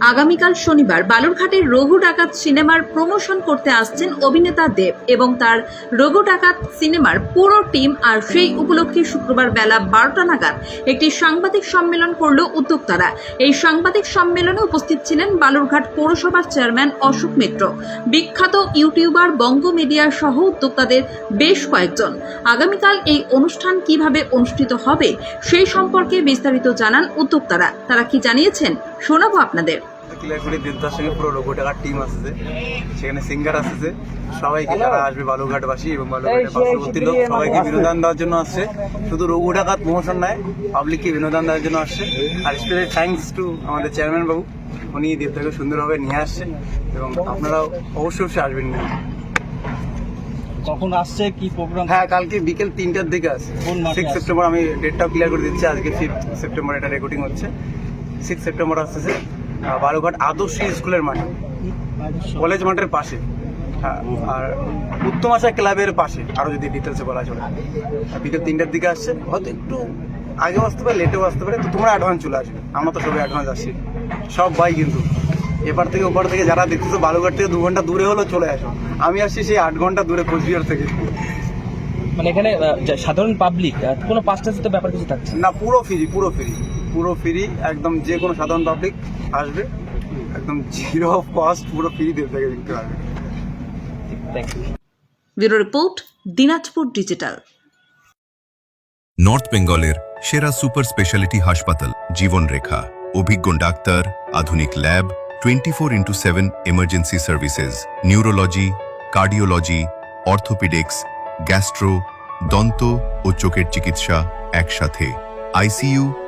আগামীকাল শনিবার বালুরঘাটের রঘু ডাকাত সিনেমার প্রমোশন করতে আসছেন অভিনেতা দেব এবং তার রঘু ডাকাত সিনেমার পুরো টিম আর সেই উপলক্ষে শুক্রবার বেলা বারোটা নাগাদ একটি সাংবাদিক সম্মেলন করল উদ্যোক্তারা। এই সাংবাদিক সম্মেলনে উপস্থিত ছিলেন বালুরঘাট পৌরসভার চেয়ারম্যান অশোক মিত্র। বিখ্যাত ইউটিউবার বঙ্গ মিডিয়া সহ উদ্যোক্তাদের বেশ কয়েকজন। আগামীকাল এই অনুষ্ঠান কীভাবে অনুষ্ঠিত হবে সেই সম্পর্কে বিস্তারিত জানান উদ্যোক্তারা। তারা কি জানিয়েছেন শোনাবো আপনাদের। কিলারকুড়ি দেবদার সঙ্গে পুরো লোগো টাকার টিম আসছে সেখানে সিঙ্গার আসছে সবাইকে যারা আসবে বালুঘাটবাসী এবং বালুঘাটের পার্শ্ববর্তী লোক। সবাইকে বিনোদন দেওয়ার জন্য আসছে। শুধু রঘু টাকার প্রমোশন নয় পাবলিককে বিনোদন দেওয়ার জন্য আসছে। আর স্পেশালি থ্যাঙ্কস টু আমাদের চেয়ারম্যান বাবু। উনি দেবদাকে সুন্দরভাবে নিয়ে আসছে এবং আপনারাও অবশ্যই অবশ্যই আসবেন না। কখন আসছে? কি প্রোগ্রাম হ্যাঁ কালকে বিকেল তিনটার দিকে কোন সিক্স সেপ্টেম্বর আমি ডেটটাও ক্লিয়ার করে দিচ্ছি। আজকে ফিফথ সেপ্টেম্বর এটা রেকর্ডিং হচ্ছে। সিক্স সেপ্টেম্বর আসতেছে। আহ, বালুঘাট আদর্শ স্কুলের মাঠে। কলেজ মাঠের পাশে। হ্যাঁ, আর উত্তম আশা ক্লাবের পাশে। আরও যদি ডিটেলসে বলা চলে। বিকেল তিনটার দিকে আসছে। হয়তো একটু আগেও আসতে পারে লেটেও আসতে পারে তো তোমরা অ্যাডভান্স চলে আসবে। আমরা তো সবাই অ্যাডভান্স আসছি। সব ভাই কিন্তু। এপার থেকে ওপার থেকে যারা দেখতেছো বালুঘাট থেকে দু ঘণ্টা দূরে হলেও চলে আসো। আমি আসছি সেই আট ঘণ্টা দূরে কোচবিহার থেকে। মানে এখানে সাধারণ পাবলিক কোনো পাঁচটা ব্যাপার কিছু থাকছে না। পুরো ফ্রি পুরো ফ্রি পুরো ফ্রি একদম যে কোনো সাধারণ পাবলিক আসবে। একদম জিরো কস্ট পুরো ফ্রি দেবে থেকে দেখতে পারবে bureau report Dinajpur digital. North বেঙ্গলের সেরা সুপার স্পেশালিটি হাসপাতাল জীবনরেখা। অভিজ্ঞ ডাক্তার আধুনিক lab twenty four into seven emergency services neurology cardiology orthopaedics gastro দন্ত ও চোখের চিকিৎসা একসাথে। আইসিইউ